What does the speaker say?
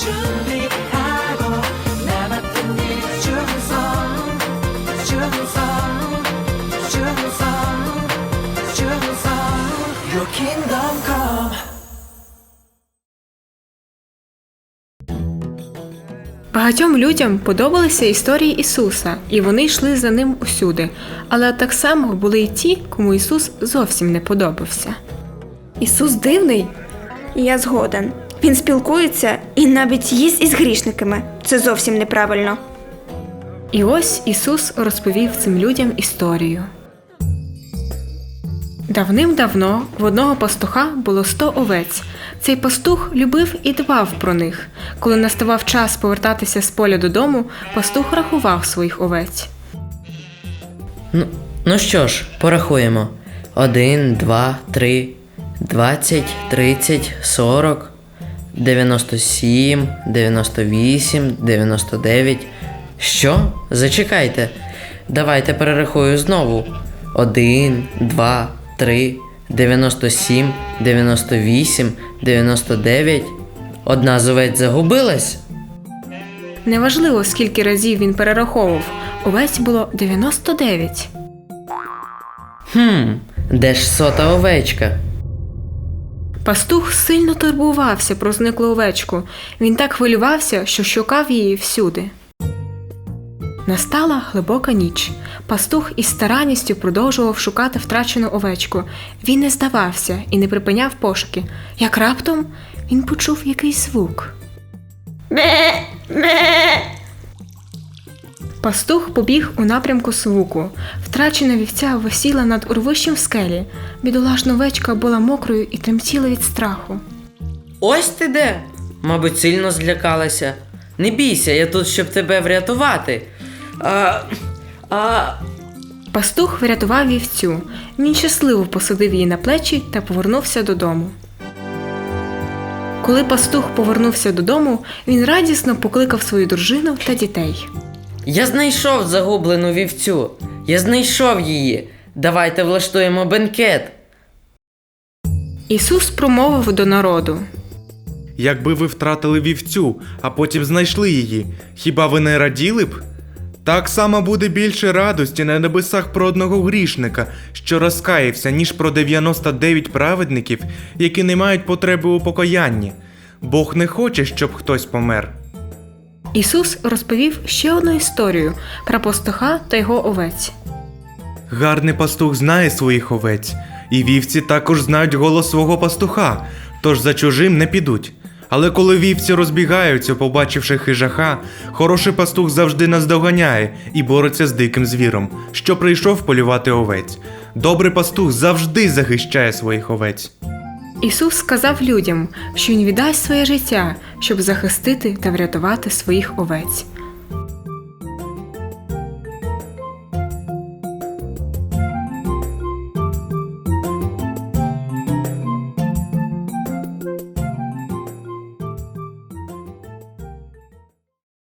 준비하고 남았던 일 충성 충성 충성 충성 Your kingdom come Багатьом людям подобалися історії Ісуса, і вони йшли за ним усюди. Але так само були й ті, кому Ісус зовсім не подобався. Ісус дивний? Я згоден. Він спілкується і навіть їсть із грішниками. Це зовсім неправильно. І ось Ісус розповів цим людям історію. Давним-давно в одного пастуха було сто овець. Цей пастух любив і дбав про них. Коли наставав час повертатися з поля додому, пастух рахував своїх овець. Ну, ну що ж, порахуємо. Один, два, три, двадцять, тридцять, сорок, дев'яносто сім, дев'яносто вісім, дев'яносто дев'ять. Що? Зачекайте. Давайте перерахую знову. Один, два, три, дев'яносто сім, дев'яносто вісім, дев'яносто дев'ять. Одна з овець загубилась? Неважливо, скільки разів він перераховував, овець було 99. Хм, де ж сота овечка? Пастух сильно турбувався про зниклу овечку. Він так хвилювався, що шукав її всюди. Настала глибока ніч. Пастух із старанністю продовжував шукати втрачену овечку. Він не здавався і не припиняв пошуки. Як раптом він почув якийсь звук. Пастух побіг у напрямку звуку. Втрачена вівця висіла над урвищем в скелі. Бідолашна овечка була мокрою і тремтіла від страху. Ось ти де. Мабуть, сильно злякалася. Не бійся, я тут, щоб тебе врятувати. А. А. Пастух врятував вівцю. Він щасливо посадив її на плечі та повернувся додому. Коли пастух повернувся додому, він радісно покликав свою дружину та дітей. Я знайшов загублену вівцю. Я знайшов її. Давайте влаштуємо бенкет. Ісус промовив до народу. Якби ви втратили вівцю, а потім знайшли її, хіба ви не раділи б? Так само буде більше радості на небесах про одного грішника, що розкаявся, ніж про 99 праведників, які не мають потреби у покаянні. Бог не хоче, щоб хтось помер. Ісус розповів ще одну історію про пастуха та його овець. Гарний пастух знає своїх овець, і вівці також знають голос свого пастуха, тож за чужим не підуть. Але коли вівці розбігаються, побачивши хижаха, хороший пастух завжди наздоганяє і бореться з диким звіром, що прийшов полювати овець. Добрий пастух завжди захищає своїх овець. Ісус сказав людям, що Він віддасть своє життя, щоб захистити та врятувати своїх овець.